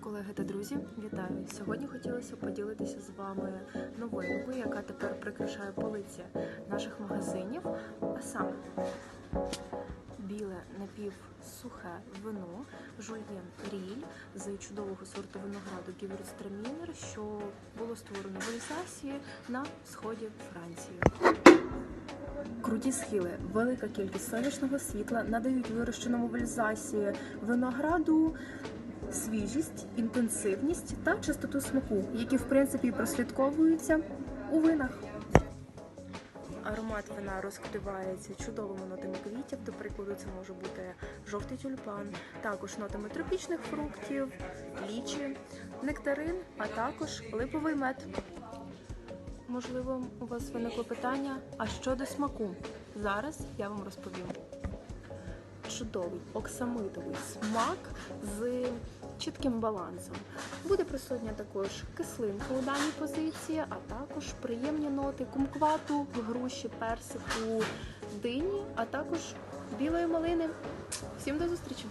Колеги та друзі, вітаю! Сьогодні хотілося поділитися з вами новинкою, яка тепер прикрашає полиці наших магазинів. А саме біле напівсухе вино Жульєн Ріль з чудового сорту винограду Гівюрстрамінер, що було створено в Альсасі на сході Франції. Круті схили, велика кількість сонячного світла надають вирощеному в Альзасі винограду свіжість, інтенсивність та чистоту смаку, які в принципі прослідковуються у винах. Аромат вина розкривається чудовими нотами квітів. До прикладу, це може бути жовтий тюльпан, також нотами тропічних фруктів, лічі, нектарин, а також липовий мед. Можливо, у вас виникло питання, а щодо смаку? Зараз я вам розповім. Чудовий оксамитовий смак з чітким балансом. Буде присутня також кислинка у даній позиції, а також приємні ноти кумквату, груші, персику, дині, а також білої малини. Всім до зустрічі!